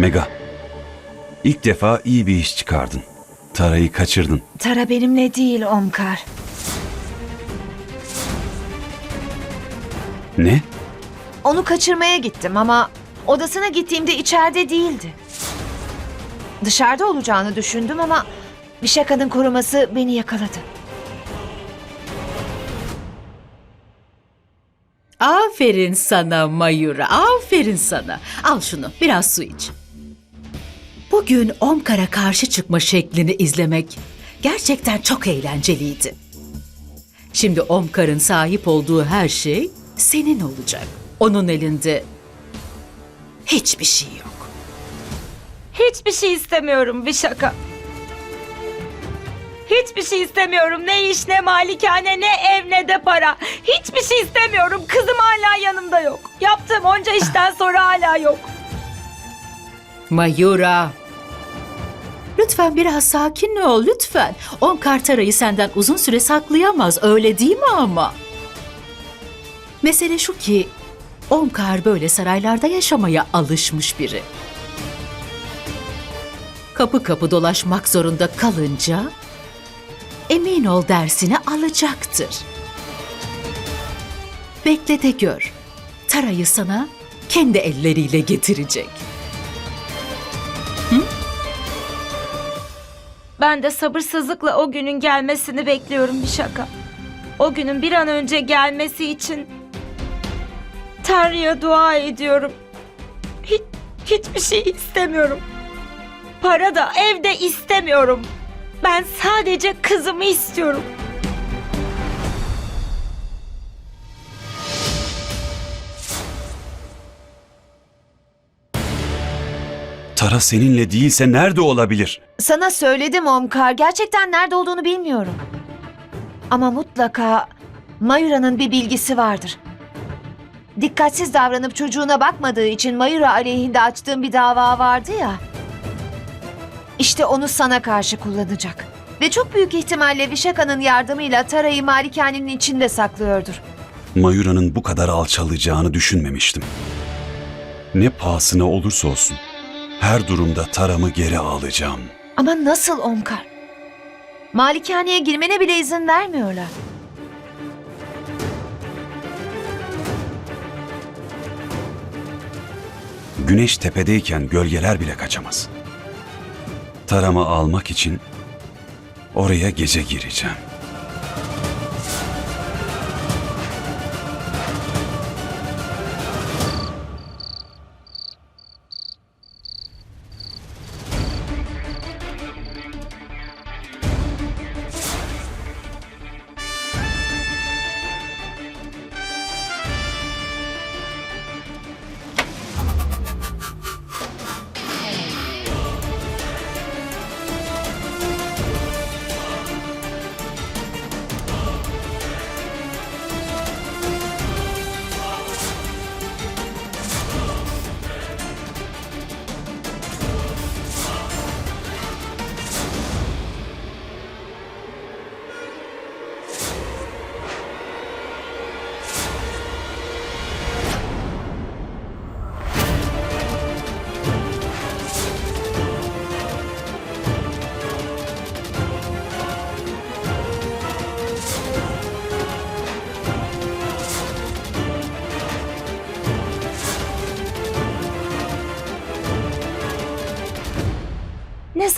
Mega, ilk defa iyi bir iş çıkardın. Tara'yı kaçırdın. Tara benimle değil Omkar. Ne? Onu kaçırmaya gittim ama odasına gittiğimde içeride değildi. Dışarıda olacağını düşündüm ama bir şakanın koruması beni yakaladı. Aferin sana Mayura, aferin sana. Al şunu, biraz su iç. Bugün Omkar'a karşı çıkma şeklini izlemek gerçekten çok eğlenceliydi. Şimdi Omkar'ın sahip olduğu her şey senin olacak. Onun elinde hiçbir şey yok. Hiçbir şey istemiyorum bir şaka. Hiçbir şey istemiyorum. Ne iş, ne malikane, ne ev, ne de para. Hiçbir şey istemiyorum. Kızım hala yanımda yok. Yaptığım onca işten sonra hala yok. Mayura. Lütfen biraz sakin ol lütfen. Omkar Tara'yı senden uzun süre saklayamaz öyle değil mi ama? Mesele şu ki Omkar böyle saraylarda yaşamaya alışmış biri. Kapı kapı dolaşmak zorunda kalınca emin ol dersini alacaktır. Bekle de gör. Tara'yı sana kendi elleriyle getirecek. Ben de sabırsızlıkla o günün gelmesini bekliyorum bir şaka. O günün bir an önce gelmesi için Tanrı'ya dua ediyorum. Hiç, hiçbir şey istemiyorum. Para da evde istemiyorum. Ben sadece kızımı istiyorum. Tara seninle değilse nerede olabilir? Sana söyledim Omkar. Gerçekten nerede olduğunu bilmiyorum. Ama mutlaka Mayura'nın bir bilgisi vardır. Dikkatsiz davranıp çocuğuna bakmadığı için Mayura aleyhinde açtığım bir dava vardı ya. İşte onu sana karşı kullanacak. Ve çok büyük ihtimalle Vişaka'nın yardımıyla Tara'yı malikanenin içinde saklıyordur. Mayura'nın bu kadar alçalacağını düşünmemiştim. Ne pahasına olursa olsun her durumda Tara'mı geri alacağım. Ama nasıl Omkar? Malikaneye girmene bile izin vermiyorlar. Güneş tepedeyken gölgeler bile kaçamaz. Taramı almak için oraya gece gireceğim.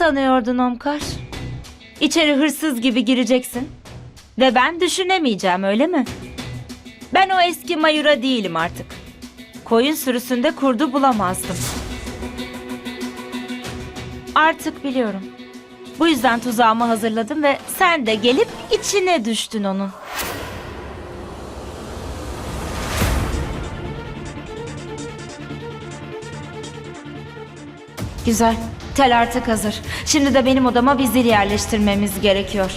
Sanıyordun Omkar? İçeri hırsız gibi gireceksin. Ve ben düşünemeyeceğim öyle mi? Ben o eski Mayura değilim artık. Koyun sürüsünde kurdu bulamazdım. Artık biliyorum. Bu yüzden tuzağımı hazırladım ve sen de gelip içine düştün onun. Güzel. Tel artık hazır. Şimdi de benim odama vizir yerleştirmemiz gerekiyor.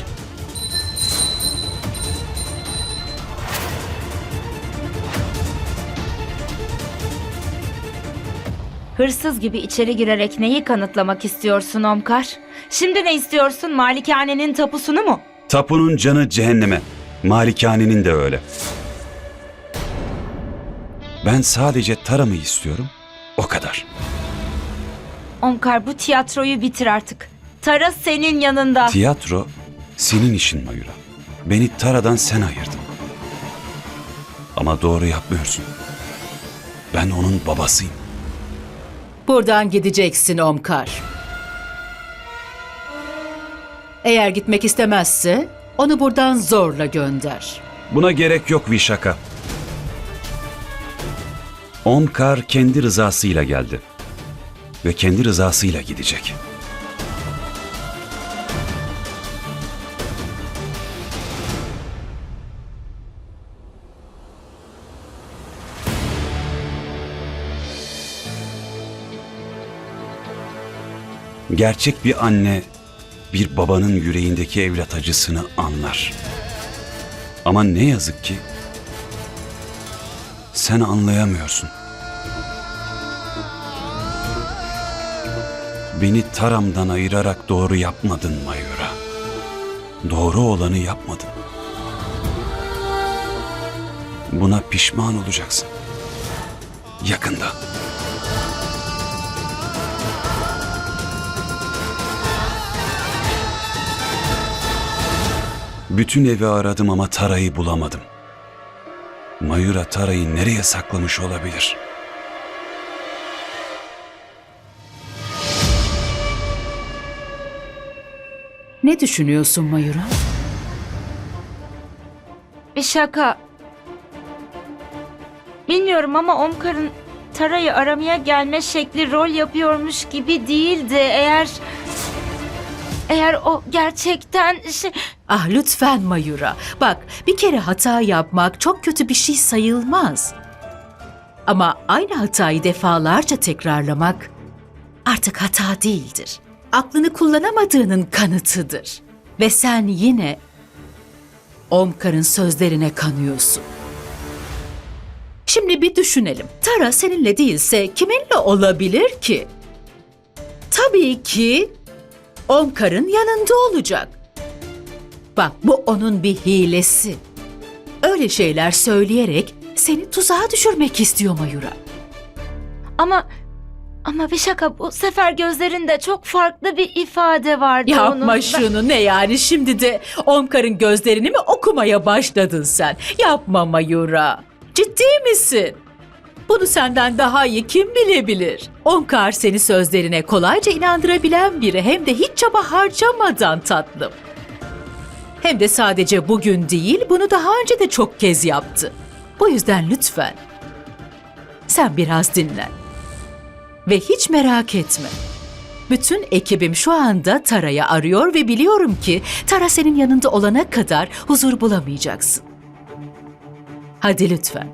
Hırsız gibi içeri girerek neyi kanıtlamak istiyorsun Omkar? Şimdi ne istiyorsun? Malikanenin tapusunu mu? Tapunun canı cehenneme. Malikanenin de öyle. Ben sadece Taram'ı istiyorum. O kadar. Omkar bu tiyatroyu bitir artık. Tara senin yanında. Tiyatro senin işin Mayura. Beni Tara'dan sen ayırdın. Ama doğru yapmıyorsun. Ben onun babasıyım. Buradan gideceksin Omkar. Eğer gitmek istemezse onu buradan zorla gönder. Buna gerek yok Vişaka. Omkar kendi rızasıyla geldi. Ve kendi rızasıyla gidecek. Gerçek bir anne bir babanın yüreğindeki evlat acısını anlar. Ama ne yazık ki sen anlayamıyorsun. Beni Taram'dan ayırarak doğru yapmadın Mayura. Doğru olanı yapmadın. Buna pişman olacaksın. Yakında. Bütün evi aradım ama Tara'yı bulamadım. Mayura Tara'yı nereye saklamış olabilir? Ne düşünüyorsun Mayura? Bir şaka. Bilmiyorum ama Omkar'ın Tara'yı aramaya gelme şekli rol yapıyormuş gibi değildi. Eğer... Eğer o gerçekten şey... Ah lütfen Mayura. Bak bir kere hata yapmak çok kötü bir şey sayılmaz. Ama aynı hatayı defalarca tekrarlamak artık hata değildir. Aklını kullanamadığının kanıtıdır. Ve sen yine Omkar'ın sözlerine kanıyorsun. Şimdi bir düşünelim. Tara seninle değilse kiminle olabilir ki? Tabii ki Omkar'ın yanında olacak. Bak bu onun bir hilesi. Öyle şeyler söyleyerek seni tuzağa düşürmek istiyor Mayura. Ama... Ama bir şaka bu sefer gözlerinde çok farklı bir ifade vardı onun. Yapma Ben- şunu ne yani şimdi de Omkar'ın gözlerini mi okumaya başladın sen? Yapma Mayura. Ciddi misin? Bunu senden daha iyi kim bilebilir? Omkar seni sözlerine kolayca inandırabilen biri hem de hiç çaba harcamadan tatlım. Hem de sadece bugün değil bunu daha önce de çok kez yaptı. Bu yüzden lütfen sen biraz dinlen. Ve hiç merak etme. Bütün ekibim şu anda Tara'yı arıyor ve biliyorum ki Tara senin yanında olana kadar huzur bulamayacaksın. Hadi lütfen.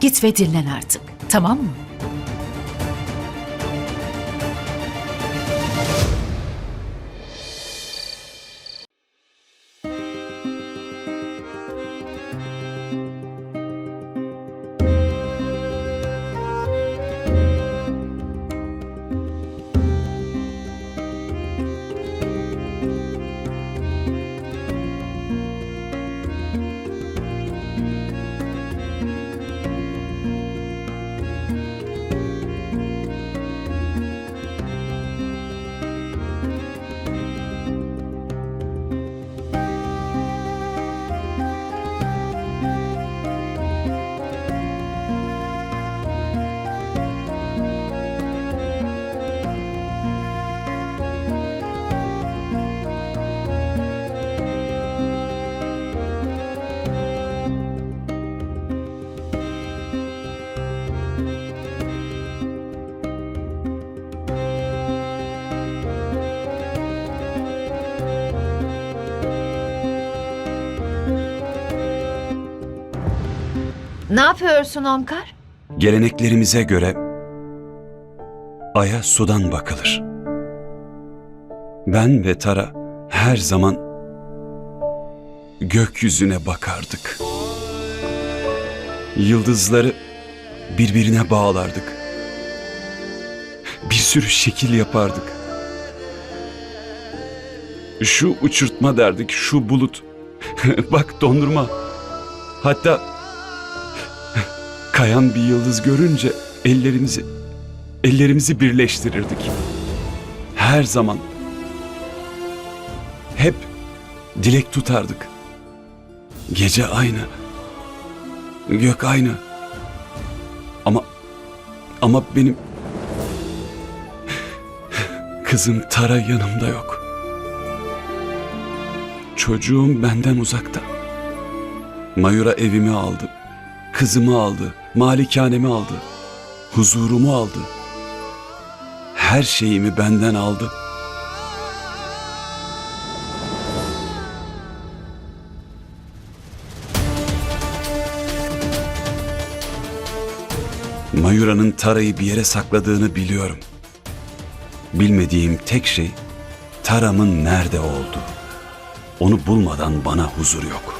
Git ve dinlen artık. Tamam mı? Ne yapıyorsun Omkar? Geleneklerimize göre aya sudan bakılır. Ben ve Tara her zaman gökyüzüne bakardık. Yıldızları birbirine bağlardık. Bir sürü şekil yapardık. Şu uçurtma derdik, şu bulut. Bak dondurma. Hatta kayan bir yıldız görünce ellerimizi ellerimizi birleştirirdik. Her zaman. Hep dilek tutardık. Gece aynı. Gök aynı. Ama ama benim kızım Tara yanımda yok. Çocuğum benden uzakta. Mayura evimi aldı. Kızımı aldı. Malikanemi aldı. Huzurumu aldı. Her şeyimi benden aldı. Mayura'nın Tara'yı bir yere sakladığını biliyorum. Bilmediğim tek şey Tara'mın nerede olduğu. Onu bulmadan bana huzur yok.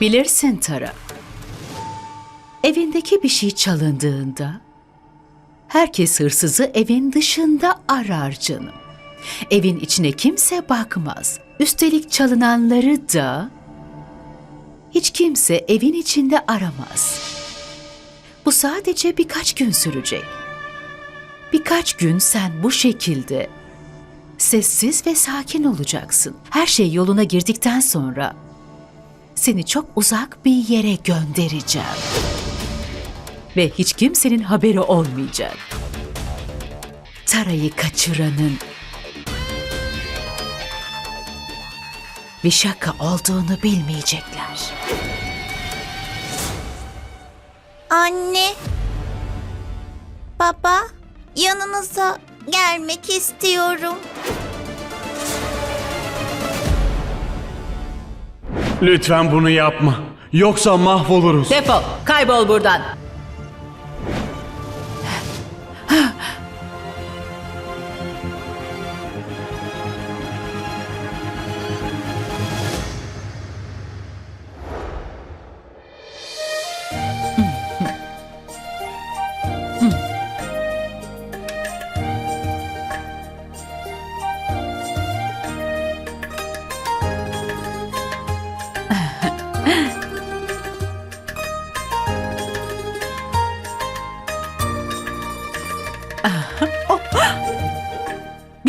Bilirsin Tara. Evindeki bir şey çalındığında herkes hırsızı evin dışında arar canım. Evin içine kimse bakmaz. Üstelik çalınanları da hiç kimse evin içinde aramaz. Bu sadece birkaç gün sürecek. Birkaç gün sen bu şekilde sessiz ve sakin olacaksın. Her şey yoluna girdikten sonra seni çok uzak bir yere göndereceğim. Ve hiç kimsenin haberi olmayacak. Tara'yı kaçıranın Vişaka olduğunu bilmeyecekler. Anne. Baba, yanınıza gelmek istiyorum. Lütfen bunu yapma. Yoksa mahvoluruz. Defol, kaybol buradan.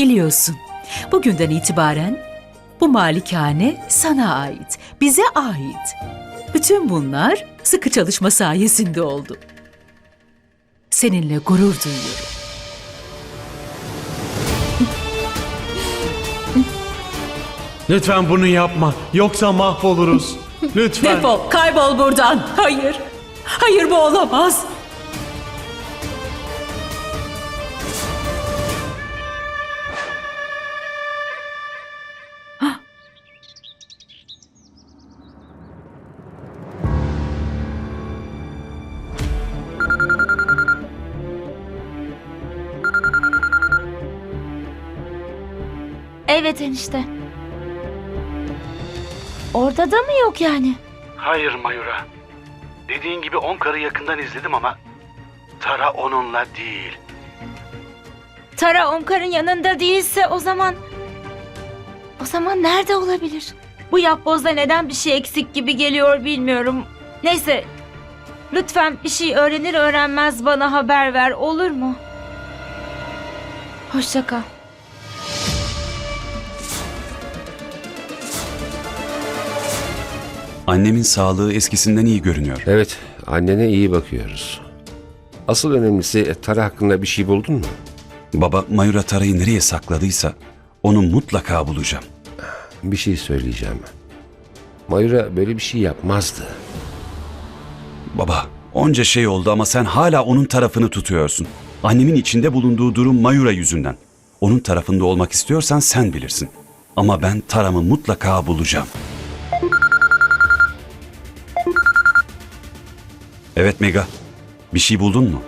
Biliyorsun, bugünden itibaren bu malikane sana ait, bize ait. Bütün bunlar sıkı çalışma sayesinde oldu. Seninle gurur duyuyorum. Lütfen bunu yapma. Yoksa mahvoluruz. Lütfen. Defol, kaybol buradan. Hayır, hayır bu olamaz. Evet enişte. Orada da mı yok yani? Hayır Mayura. Dediğin gibi Omkar'ı yakından izledim ama Tara onunla değil. Tara Omkar'ın yanında değilse o zaman... O zaman nerede olabilir? Bu yapbozda neden bir şey eksik gibi geliyor bilmiyorum. Neyse. Lütfen bir şey öğrenir öğrenmez bana haber ver olur mu? Hoşça kal. Annemin sağlığı eskisinden iyi görünüyor. Evet, annene iyi bakıyoruz. Asıl önemlisi Tara hakkında bir şey buldun mu? Baba Mayura Tara'yı nereye sakladıysa onu mutlaka bulacağım. Bir şey söyleyeceğim. Mayura böyle bir şey yapmazdı. Baba onca şey oldu ama sen hala onun tarafını tutuyorsun. Annemin içinde bulunduğu durum Mayura yüzünden. Onun tarafında olmak istiyorsan sen bilirsin. Ama ben Tara'mı mutlaka bulacağım. Evet Mega. Bir şey buldun mu?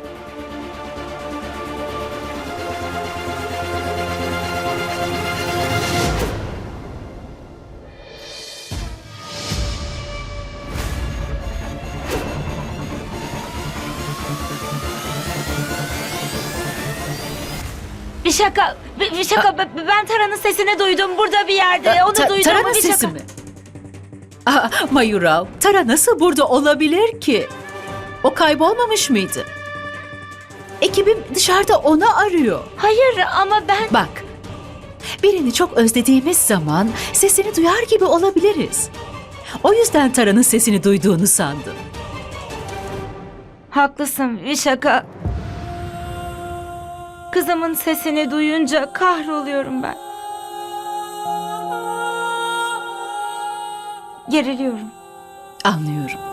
Bir şaka, bir, bir şaka. B- Ben Tara'nın sesini duydum burada bir yerde. Onu Ta- duydum Tara'nın bir şaka. sesi mi? Aa, Mayura, Tara nasıl burada olabilir ki? O kaybolmamış mıydı? Ekibim dışarıda onu arıyor. Hayır ama ben... Bak, birini çok özlediğimiz zaman sesini duyar gibi olabiliriz. O yüzden Tara'nın sesini duyduğunu sandım. Haklısın bir şaka. Kızımın sesini duyunca kahroluyorum ben. Geriliyorum. Anlıyorum.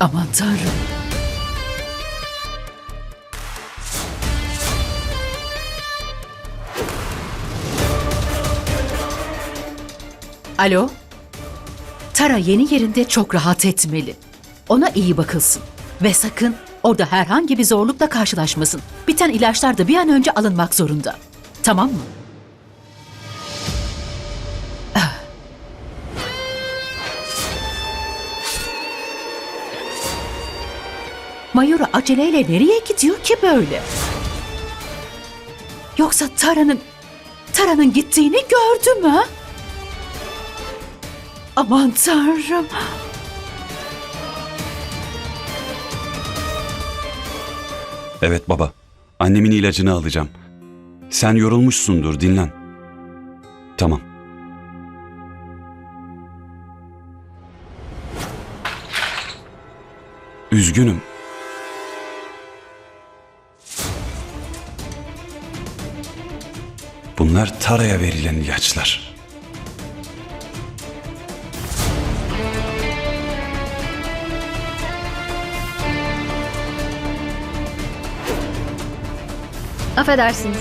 Aman tanrım. Alo? Tara yeni yerinde çok rahat etmeli. Ona iyi bakılsın. Ve sakın orada herhangi bir zorlukla karşılaşmasın. Biten ilaçlar da bir an önce alınmak zorunda. Tamam mı? Mayura aceleyle nereye gidiyor ki böyle? Yoksa Tara'nın Tara'nın gittiğini gördü mü? Aman tanrım. Evet baba. Annemin ilacını alacağım. Sen yorulmuşsundur dinlen. Tamam. Üzgünüm. Bunlar Tara'ya verilen ilaçlar. Affedersiniz.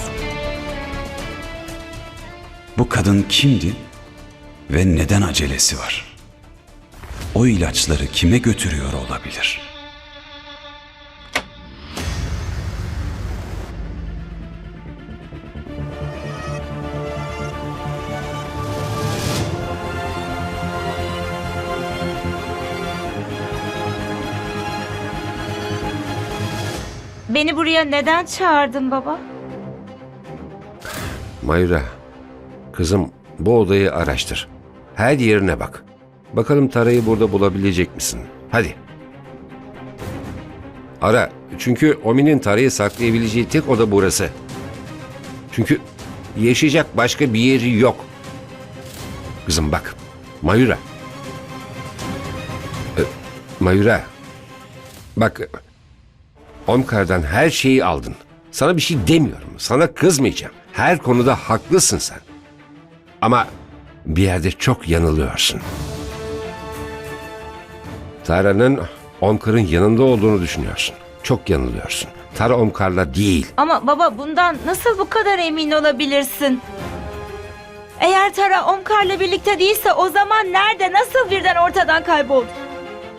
Bu kadın kimdi ve neden acelesi var? O ilaçları kime götürüyor olabilir? Beni buraya neden çağırdın baba? Mayura, kızım bu odayı araştır. Her yerine bak. Bakalım Tara'yı burada bulabilecek misin? Hadi. Ara. Çünkü Omi'nin Tara'yı saklayabileceği tek oda burası. Çünkü yaşayacak başka bir yeri yok. Kızım bak. Mayura. Ee, Mayura. Bak. Omkar'dan her şeyi aldın. Sana bir şey demiyorum. Sana kızmayacağım. Her konuda haklısın sen. Ama bir yerde çok yanılıyorsun. Tara'nın Omkar'ın yanında olduğunu düşünüyorsun. Çok yanılıyorsun. Tara Omkar'la değil. Ama baba bundan nasıl bu kadar emin olabilirsin? Eğer Tara Omkar'la birlikte değilse o zaman nerede, nasıl birden ortadan kayboldu?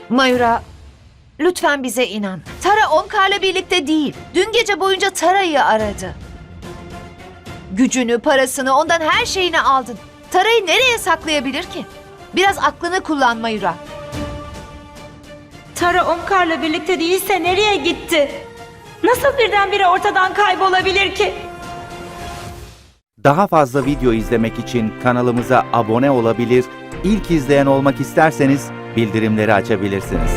Mayura, lütfen bize inan. Tara Omkar'la birlikte değil. Dün gece boyunca Tara'yı aradı. Gücünü, parasını, ondan her şeyini aldın. Tara'yı nereye saklayabilir ki? Biraz aklını kullan Mayura. Tara Omkar'la birlikte değilse nereye gitti? Nasıl birdenbire ortadan kaybolabilir ki? Daha fazla video izlemek için kanalımıza abone olabilir, ilk izleyen olmak isterseniz bildirimleri açabilirsiniz.